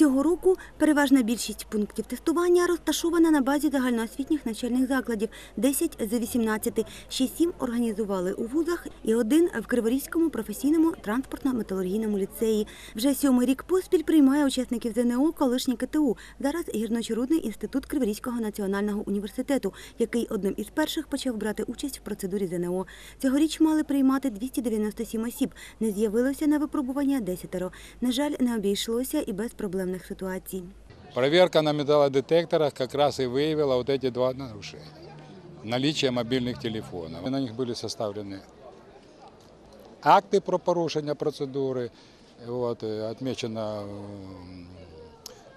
Цього року переважна більшість пунктів тестування розташована на базі загальноосвітніх навчальних закладів 10 з 18. Ще сім організували у вузах і один в Криворізькому професійному транспортно-металургійному ліцеї. Вже сьомий рік поспіль приймає учасників ЗНО колишній КТУ. Зараз гірночорудний інститут Криворізького національного університету, який одним із перших почав брати участь в процедурі ЗНО. Цьогоріч мали приймати 297 осіб. Не з'явилося на випробування десятеро. На жаль, не обійшлося і без проблемних ситуацій. Проверка на металлодетекторах как раз и выявила вот эти два нарушения. Наличие мобильных телефонов. И на них были составлены акты про порушення процедури, вот, э, отмечено м,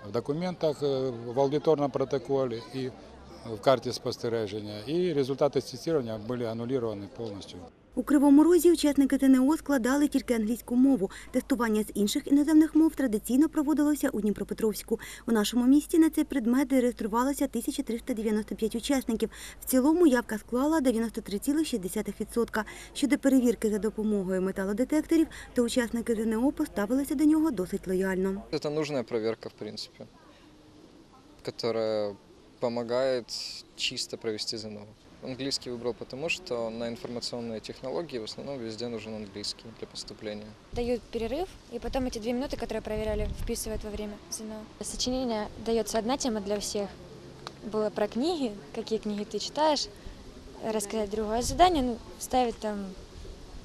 в документах, э, в аудиторном протоколе и в карті спостереження. І результати тестування були ануліровані повністю. У Кривому Розі учасники ТНО складали тільки англійську мову. Тестування з інших іноземних мов традиційно проводилося у Дніпропетровську. У нашому місті на цей предмет реєструвалося 1395 учасників. В цілому явка склала 93,6%. Щодо перевірки за допомогою металодетекторів, то учасники ЗНО поставилися до нього досить лояльно. Это нужная проверка, в принципе, которая помогает чисто провести ЗНО. Английский выбрал потому, что на информационные технологии в основном везде нужен английский для поступления. дают перерыв, и потом эти две минуты, которые проверяли, вписывают во время ЗНО. Сочинение дается одна тема для всех. Было про книги, какие книги ты читаешь, рассказать другое задание, ну, вставить там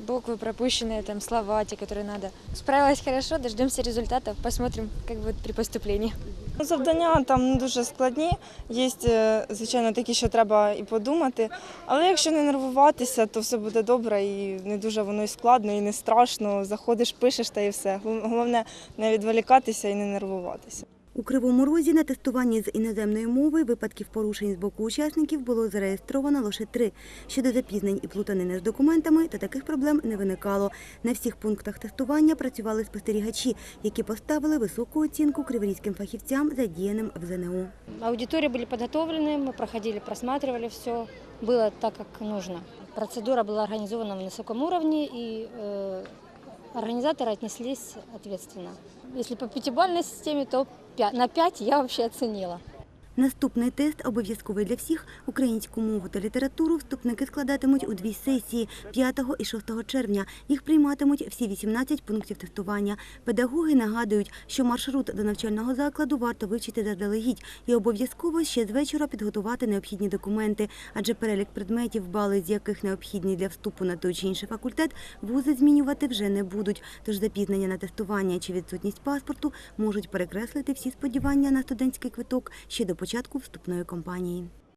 буквы пропущенные, там слова, те, которые надо. Справилась хорошо, дождемся результатов, посмотрим, как будет при поступлении. Ну, Завдання там не дуже складні. Є, е, звичайно, такі, що треба і подумати. Але якщо не нервуватися, то все буде добре і не дуже воно і складно, і не страшно. Заходиш, пишеш та і все. Гол- Головне не відволікатися і не нервуватися. У Кривому Розі на тестуванні з іноземної мови випадків порушень з боку учасників було зареєстровано лише три. Щодо запізнень і плутанини з документами, то таких проблем не виникало. На всіх пунктах тестування працювали спостерігачі, які поставили високу оцінку криворізьким фахівцям, задіяним в ЗНО. Аудитории были подготовлены, мы проходили, просматривали все. Было так, как нужно. Процедура была организована на высоком уровне, и э, организаторы отнеслись ответственно. Если по пятибалльной системе, то на 5 я вообще оценила. Наступний тест обов'язковий для всіх. Українську мову та літературу вступники складатимуть у дві сесії 5 і 6 червня. Їх прийматимуть всі 18 пунктів тестування. Педагоги нагадують, що маршрут до навчального закладу варто вивчити заздалегідь і обов'язково ще з вечора підготувати необхідні документи, адже перелік предметів, бали з яких необхідні для вступу на той чи інший факультет, вузи змінювати вже не будуть. Тож запізнення на тестування чи відсутність паспорту можуть перекреслити всі сподівання на студентський квиток ще до початку вступної кампанії.